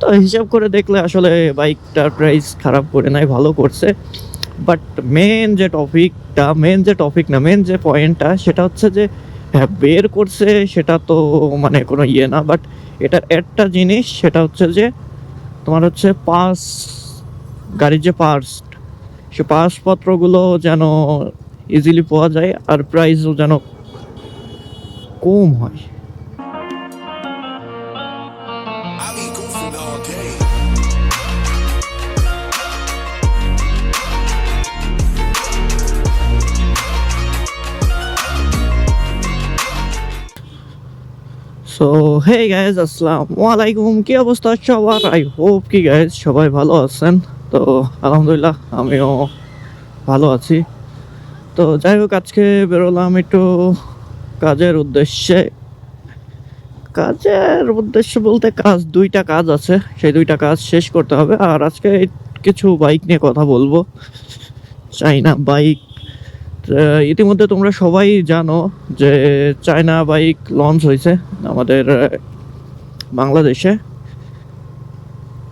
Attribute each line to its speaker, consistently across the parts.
Speaker 1: তো হিসাব করে দেখলে আসলে বাইকটার প্রাইস খারাপ করে নাই, ভালো করছে। বাট মেন যে টপিকটা মেন যে টপিক না মেন যে পয়েন্টটা সেটা হচ্ছে যে হ্যাঁ বের করছে সেটা তো মানে কোনো ইয়ে না বাট এটার একটা জিনিস, সেটা হচ্ছে যে, তোমার হচ্ছে পাস গাড়ির যে পার্স সে পাসপত্রগুলো যেন ইজিলি পাওয়া যায় আর প্রাইসও যেন কম হয়। সো হে গাইজ আসসালামু আলাইকুম কি অবস্থা সবার? আই হোপ কি গাইজ সবাই ভালো আছেন। তো আলহামদুলিল্লাহ আমিও ভালো আছি। তো যাই হোক আজকে বেরোলাম একটু কাজের উদ্দেশ্যে। কাজের উদ্দেশ্য বলতে কাজ দুইটা কাজ আছে। সেই দুইটা কাজ শেষ করতে হবে। আর আজকে কিছু বাইক নিয়ে কথা বলব। চাইনা বাইক আহ, ইতিমধ্যে তোমরা সবাই জানো যে চায়না বাইক লঞ্চ হয়েছে আমাদের বাংলাদেশে।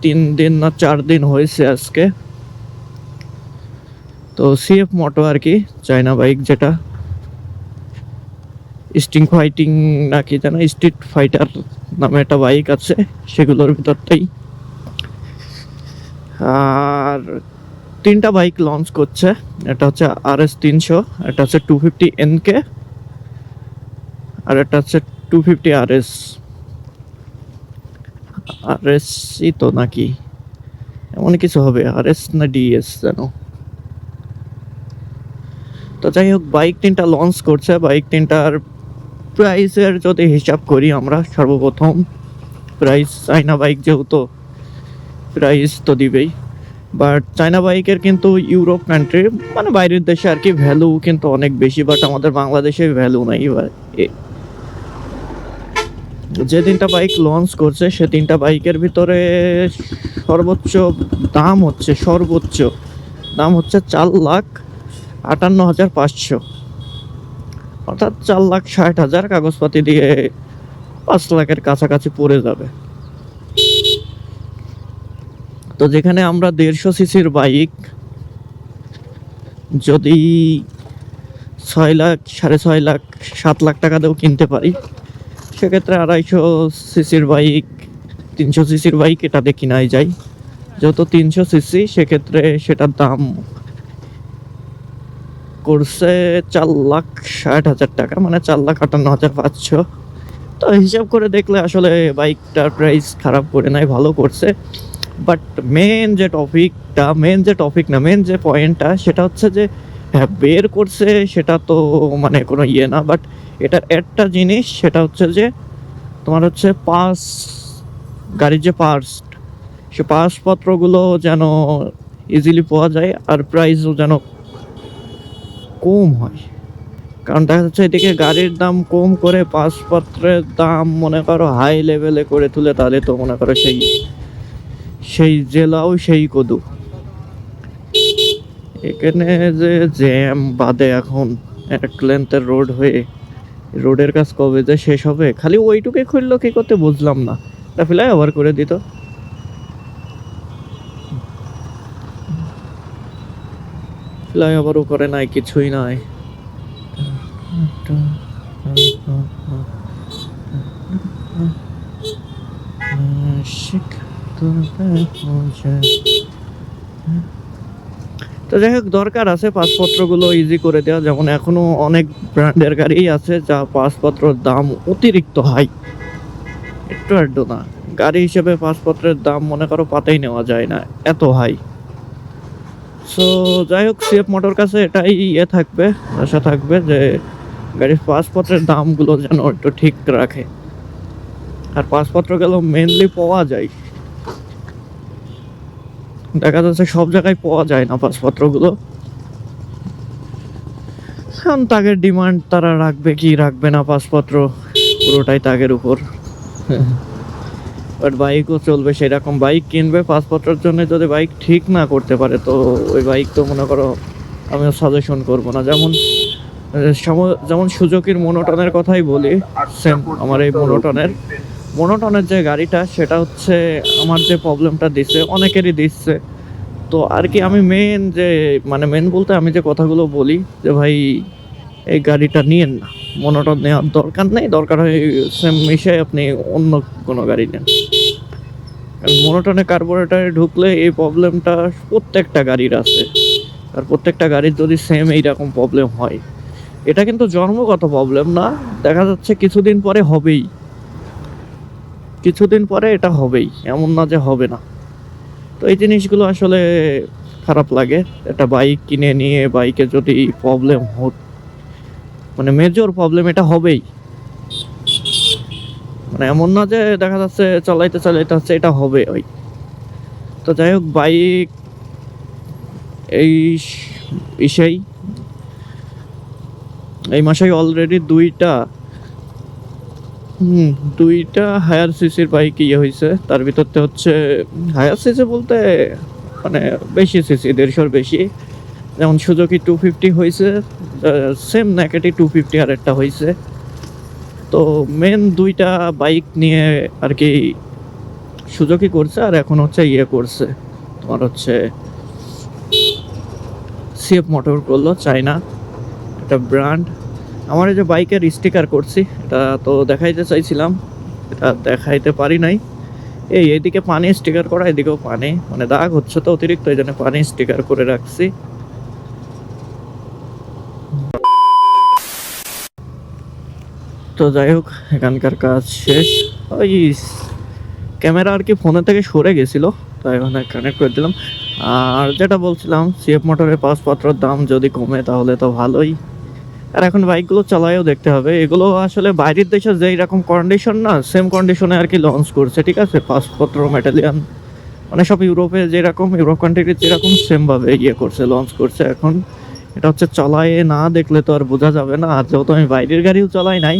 Speaker 1: তিন দিন না চার দিন হয়েছে আজকে। তো সিএফ মোটো আর কি, চায়না বাইক যেটা। স্টিং ফাইটিং নাকি যেন স্ট্রিট ফাইটার নামে একটা বাইক আছে, সেগুলোর ভিতরটাই আর তিনটা বাইক লঞ্চ করছে। এটা হচ্ছে আর এস তিনশো, এটা হচ্ছে টু ফিফটি এন কে আর এটা হচ্ছে টু ফিফটি আর এস আর এসই তো নাকি? এমন কিছু হবে আর এস না ডিএস যেন? তো যাই হোক বাইক তিনটা লঞ্চ করছে। বাইক তিনটার প্রাইসের যদি হিসাব করি আমরা, সর্বপ্রথম প্রাইস চাইনা বাইক যেহেতু প্রাইস তো দিবেই। বাট চায়না বাইকের কিন্তু ইউরোপ কান্ট্রি মানে বাইরের দেশে আর কি ভ্যালু কিন্তু অনেক বেশি বাট আমাদের বাংলাদেশে ভ্যালু নাই যে তিনটা বাইক লঞ্চ করছে, সে তিনটা বাইকের ভিতরে সর্বোচ্চ দাম হচ্ছে, সর্বোচ্চ দাম হচ্ছে চার লাখ আটান্ন হাজার পাঁচশো। অর্থাৎ চার লাখ ষাট হাজার কাগজপাতি দিয়ে পাঁচ লাখের কাছাকাছি পড়ে যাবে। তো যেখানে আমরা দেড়শো সিসির বাইক, যদি ছয় লাখ, সাড়ে ছয় লাখ, সাত লাখ টাকা দিয়েও কিনতে পারি, সেক্ষেত্রে আড়াইশো সিসির বাইক, তিনশো সিসির বাইক এটাতে কিনাই যায়। যেহেতু তিনশো সিসি, সেক্ষেত্রে সেটার দাম করছে চার লাখ ষাট হাজার টাকা মানে চার লাখ আটান্ন হাজার পাঁচশো। তো হিসাব করে দেখলে আসলে বাইকটার প্রাইস খারাপ করে নাই, ভালো করছে। বাট মেন যে টপিকটা মেন যে টপিক না মেন যে পয়েন্টটা সেটা হচ্ছে যে হ্যাঁ বের করছে সেটা তো মানে কোনো ইয়ে না বাট এটার একটা জিনিস, সেটা হচ্ছে যে, তোমার হচ্ছে পাস গাড়ির যে পার্স সে পাসপত্রগুলো যেন ইজিলি পাওয়া যায় আর প্রাইসও যেন কম হয়। কারণ দেখা যাচ্ছে এদিকে গাড়ির দাম কম করে পাসপত্রের দাম মনে করো হাই লেভেলে করে তুলে, তাহলে তো মনে করো সেই সেই জেলাও সেই কদু। এখানে যে জ্যাম বাদে এখন এক লেন্থের রোড হয়ে রোডের কাজ কবে যে শেষ হবে, খালি ওইটুকুই খুললো কি করতে বুঝলাম না। তা ফিলাই আবার করে দিত। ফ্লাই আবারও করে নাই, কিছুই নাই। তো যাই হোক, দরকার আছে পাসপত্রগুলো ইজি করে দেওয়া। যেমন এখনও অনেক ব্র্যান্ডের গাড়ি আছে, যা পাসপত্রের দাম অতিরিক্ত হাই একটু একটু না। গাড়ি হিসেবে পাসপত্রের দাম মনে করো পাতেই নেওয়া যায় না, এত হাই সো যাই হোক সিএফ মোটর কাছে এটাই ইয়ে থাকবে, আশা থাকবে যে গাড়ির পাসপত্রের দামগুলো যেন একটু ঠিক রাখে। আর পাসপত্র গেলেও মেনলি পাওয়া যায়। দেখা যাচ্ছে সব জায়গায় পাওয়া যায় না পাসপত্রগুলো। এখন তাগের ডিমান্ড তারা রাখবে কি রাখবে না পাসপত্র, পুরোটাই তাগের উপর। বাট বাইকও চলবে সেরকম। বাইক কিনবে পাসপত্রের জন্য যদি বাইক ঠিক না করতে পারে, তো ওই বাইক তো মনে করো আমিও সাজেশন করব না। যেমন যেমন সুজুকির মনোটনের কথাই বলি সেম আমার এই মনোটনের মনোটনের যে গাড়িটা, সেটা হচ্ছে আমার যে প্রবলেমটা দিচ্ছে অনেকেরই দিচ্ছে। তো আর কি আমি মেন যে মানে মেন বলতে আমি যে কথাগুলো বলি, যে ভাই, এই গাড়িটা নিয়েন না। মনোটন নেওয়ার দরকার নেই, দরকার হয় সেম মিশে আপনি অন্য কোনো গাড়ি নেন। কারণ মনোটনে কার্বোরেটারে ঢুকলে এই প্রবলেমটা প্রত্যেকটা গাড়ির আছে। আর প্রত্যেকটা গাড়ির যদি সেম এইরকম প্রবলেম হয়, এটা কিন্তু জন্মগত প্রবলেম না, দেখা যাচ্ছে কিছুদিন পরে হবেই। কিছুদিন পরে এটা হবেই, এমন না যে হবে না। তো এই জিনিসগুলো আসলে খারাপ লাগে। একটা বাইক কিনে নিয়ে বাইকে যদি প্রবলেম হত মানে মেজর প্রবলেম এটা হবেই। মানে এমন না যে দেখা যাচ্ছে চালাইতে চালাইতে হচ্ছে, এটা হবে ওই। তো যাই হোক, বাইক এই ইসেই। এই মাসে অলরেডি দুইটা হুম। দুইটা হায়ার সিসির বাইক ইয়ে হয়েছে তার ভিতরতে হচ্ছে হায়ার সিসি বলতে মানে বেশি সিসি দেড়শোর বেশি। যেমন সুজুকি টু ফিফটি হয়েছে সেম ন্যাকেটি টু ফিফটি আর একটা হয়েছে তো মেন দুইটা বাইক নিয়ে আর কি সুজুকি করছে আর এখন হচ্ছে ইয়ে করছে। তোমার হচ্ছে সিএফ মোটর করল চাইনা একটা ব্র্যান্ড আমার এই যে বাইকের স্টিকার করছি, এটা তো দেখাইতে চাইছিলাম, এটা দেখাইতে পারি নাই। এই এইদিকে পানি স্টিকার করা, এদিকেও পানি মানে দাগ হচ্ছে তো অতিরিক্ত, এই জন্য পানি স্টিকার করে রাখছি। তো যাই হোক, এখানকার কাজ শেষ। ওই ক্যামেরা আর কি ফোনে থেকে সরে গেছিল তাই ওখানে কানেক্ট করে দিলাম। আর যেটা বলছিলাম সিএফ মোটরের পাসপত্রের দাম যদি কমে, তাহলে তো ভালোই। আর এখন বাইকগুলো চালায়ও দেখতে হবে। এগুলো আসলে বাইরের দেশে যেই রকম কন্ডিশন না সেম কন্ডিশনে আর কি লঞ্চ করছে, ঠিক আছে? পাসপত্র মেটালিয়ান মানে সব ইউরোপে যেরকম, ইউরোপ কান্ট্রিতে যেরকম সেমভাবে ইয়ে করছে লঞ্চ করছে এখন। এটা হচ্ছে চালায় না দেখলে তো আর বোঝা যাবে না। আর যেহেতু আমি বাইরের গাড়িও চালাই নাই,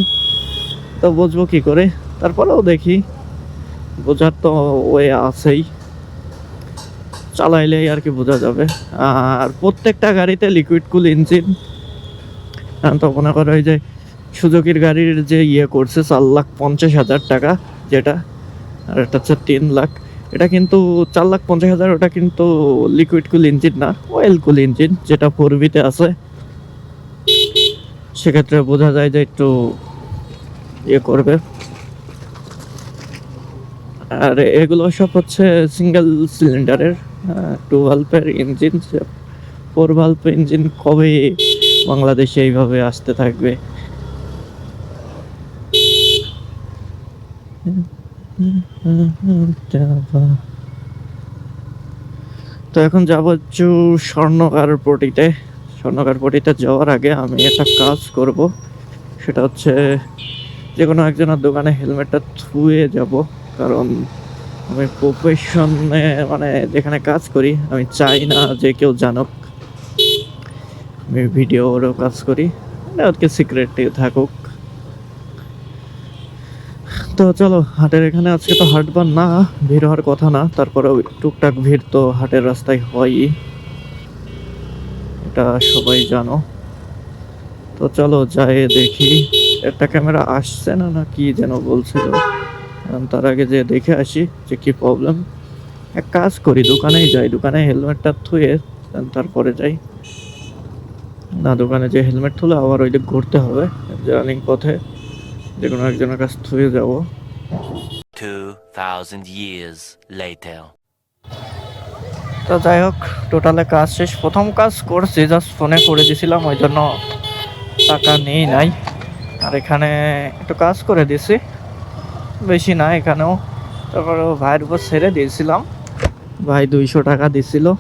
Speaker 1: তো বুঝব কি করে? তারপরেও দেখি, বোঝার তো ওয়ে আছেই। চালাইলেই আর কি বোঝা যাবে। আর প্রত্যেকটা গাড়িতে লিকুইড কুল ইঞ্জিন তো মনে করো যে সুজুকির গাড়ির যে ইয়ে করছে, চার লাখ পঞ্চাশ হাজার টাকা যেটা, আর এটা হচ্ছে তিন লাখ। এটা কিন্তু চার লাখ পঞ্চাশ হাজার, ওটা কিন্তু লিকুইড কুল ইঞ্জিন না অয়েল কুল ইঞ্জিন যেটা ফোর বিতে আছে। সেক্ষেত্রে বোঝা যায় যে একটু ইয়ে করবে। আর এগুলো সব হচ্ছে সিঙ্গেল সিলিন্ডারের টু ভাল্পের ইঞ্জিন ফোর ভাল্প ইঞ্জিন কবে বাংলাদেশে এইভাবে আসতে থাকবে। তো এখন যাব হচ্ছে স্বর্ণকার পটিতে। স্বর্ণকার পটিতে যাওয়ার আগে আমি একটা কাজ করব। সেটা হচ্ছে যে কোনো একজনের দোকানে হেলমেটটা থুয়ে যাব। কারণ আমি প্রফেশনে মানে যেখানে কাজ করি, আমি চাই না যে কেউ জানুক। আমি ভিডিওরও কাজ করি। মানে আর কি সিক্রেটে থাকুক। তো চলো, হাটের এখানে আজকে তো হাটবার না, ভিড় হওয়ার কথা না, তারপরেও টুকটাক ভিড় তো হাটের রাস্তায় হয়ই। এটা সবাই জানো। তো চলো যাই দেখি, একটা ক্যামেরা আসছে না না কি যেন বলছিল। তার আগে যে দেখে আসি যে কি প্রবলেম এক কাজ করি, দোকানেই যাই, দোকানে হেলমেটটা থুয়ে তারপরে যাই। না দোকানে যে হেলমেট তুলে আবার ওই দিক ঘুরতে হবে। জার্নিং পথে যে কোনো একজনের কাছ থুয়ে যাব।
Speaker 2: 2,000 years later.
Speaker 1: তো যাই হোক টোটালে কাজ শেষ। প্রথম কাজ করছি জাস্ট ফোনে করে দিছিলাম ওই জন্য টাকা নেই নাই। আর এখানে একটু কাজ করে দিছি। বেশি না এখানেও। তারপরে ভাইয়ের উপর ছেড়ে দিয়েছিলাম। ভাই দুইশো টাকা দিছিল।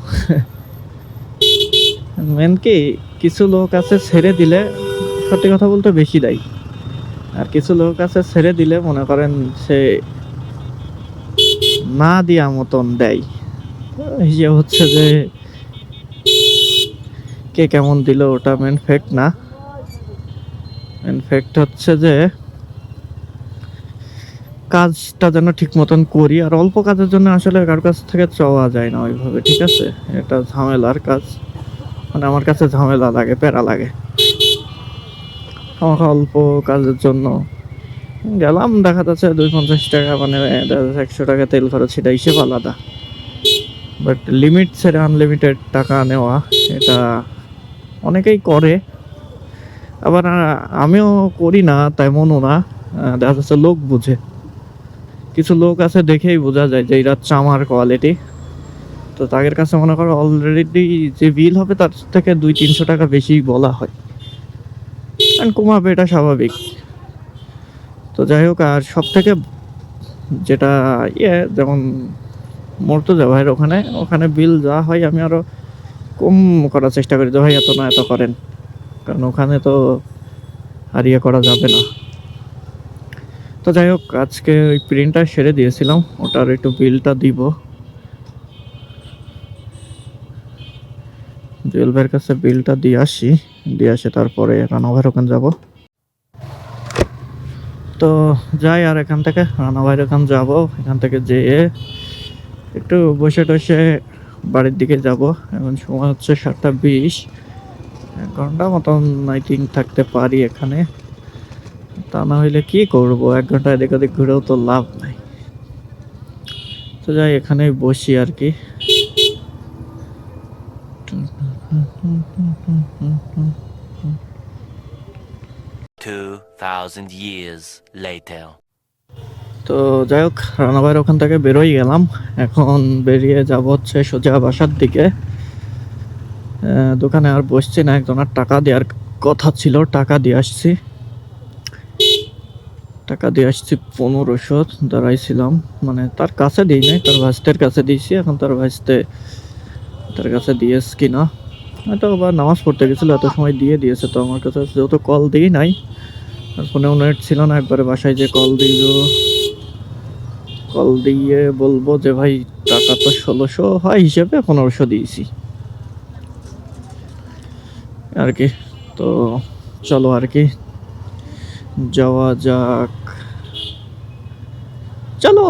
Speaker 1: মেন কি কিছু লোক আছে ছেড়ে দিলে সত্যি কথা বলতে বেশি দেয়। আর কিছু লোক আছে ছেড়ে দিলে মনে করেন সে না দিয়া মতন দেয়। হিসেব হচ্ছে যে কে কেমন দিল ওটা মেন ফ্যাক্ট না। মেন ফ্যাক্ট হচ্ছে যে কাজটা যেন ঠিক মতন করি, আর অল্প কাজের জন্য আসলে কারোর কাছ থেকে চাওয়া যায় না ওইভাবে, ঠিক আছে? এটা ঝামেলার কাজ। মানে আমার কাছে ঝামেলা লাগে, প্যারা লাগে। আমাকে অল্প কাজের জন্য গেলাম, দেখা যাচ্ছে দুই পঞ্চাশ টাকা মানে দেখা একশো টাকা তেল খরচ, সেটা হিসেব আলাদা। বাট লিমিট ছেড়ে আনলিমিটেড টাকা নেওয়া, এটা অনেকেই করে। আবার আমিও করি না তেমনও না। দেখা যাচ্ছে লোক বুঝে। কিছু লোক আছে দেখেই বোঝা যায় যে এরা চামার কোয়ালিটি তো তাদের কাছে মনে করো অলরেডি যে বিল হবে তার থেকে দুই তিনশো টাকা বেশি বলা হয়। কারণ কমাবে এটা স্বাভাবিক। তো যাই হোক, আর সব থেকে যেটা ইয়ে যেমন মর্তুজা ভাইয়ের ওখানে ওখানে বিল যা হয় আমি আরও কম করার চেষ্টা করি যে ভাই এত না, এত করেন। কারণ ওখানে তো আর ইয়ে করা যাবে না। তো যাই হোক, আজকে ওই প্রিন্টটা সেরে দিয়েছিলাম, ওটার একটু বিলটা দিব। জুয়েল ভাইয়ের কাছে বিলটা দিয়ে আসি। দিয়ে আসে তারপরে রানা ভাইয়ের ওখানে যাব। তো যাই, আর এখান থেকে রানা ভাইয়ের ওখানে যাব। এখান থেকে যেয়ে একটু বসে টসে বাড়ির দিকে যাব। এখন সময় হচ্ছে সাতটা বিশ। এক ঘণ্টা মতন থিঙ্ক থাকতে পারি এখানে। তা না হইলে কি করব? এক ঘণ্টা এদিক ওদিক ঘুরেও তো লাভ নাই। তো যাই, এখানেই বসি আর কি।
Speaker 2: 2,000 years later.
Speaker 1: তো যাই হোক রানাভাইয়ের ওখান থেকে বেরোই গেলাম। এখন বেরিয়ে যাব হচ্ছে সোজা বাসার দিকে। দোকানে আর বসছি না একজনের টাকা দেওয়ার কথা ছিল টাকা দিয়ে আসছি। টাকা দিয়ে আসছি পনেরোশো দাঁড়াইছিলাম। মানে তার কাছে দিই নাই তার ভাইস্তের কাছে দিয়েছি। এখন তার ভাইস্তে তার কাছে দিয়েছ কি না হয়তো আবার নামাজ পড়তে গেছিল এত সময় দিয়ে দিয়েছে তো আমার কাছে যেহেতু কল দিই নাই। ফোনেও নেট ছিল না, একবারে বাসায় যে কল দিব কল দিয়ে বলব যে, ভাই, টাকা তো ষোলোশো হয় হিসেবে পনেরোশো দিয়েছি। আর কি, তো চলো আর কি, যাওয়া যাক। চলো!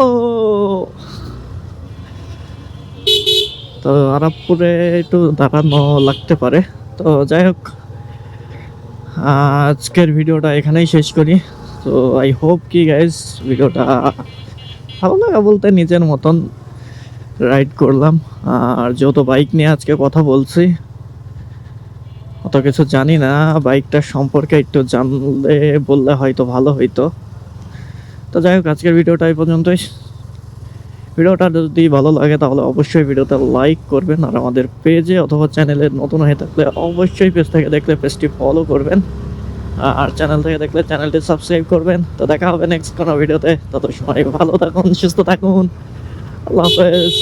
Speaker 1: তো আরবপুরে একটু দাঁড়ানো লাগতে পারে। তো যাই হোক আজকের ভিডিওটা এখানেই শেষ করি। তো আই হোপ কি গাইজ ভিডিওটা ভালো লাগা বলতে নিজের মতন রাইড করলাম। আর যেহেতু বাইক নিয়ে আজকে কথা বলছি, অত কিছু জানি না। বাইকটার সম্পর্কে একটু জানলে, বললে হয়তো ভালো হইতো। তো যাই হোক, আজকের ভিডিওটা এই পর্যন্তই। ভিডিওটা যদি ভালো লাগে তাহলে অবশ্যই ভিডিওতে লাইক করবেন আর আমাদের পেজে অথবা চ্যানেলে নতুন হয়ে থাকলে অবশ্যই পেজ থেকে দেখলে পেজটি ফলো করবেন। আর চ্যানেল থেকে দেখলে চ্যানেলটি সাবস্ক্রাইব করবেন। তো দেখা হবে নেক্সট কোনো ভিডিওতে। তত সময় ভালো থাকুন, সুস্থ থাকুন। আল্লাহ হাফেজ।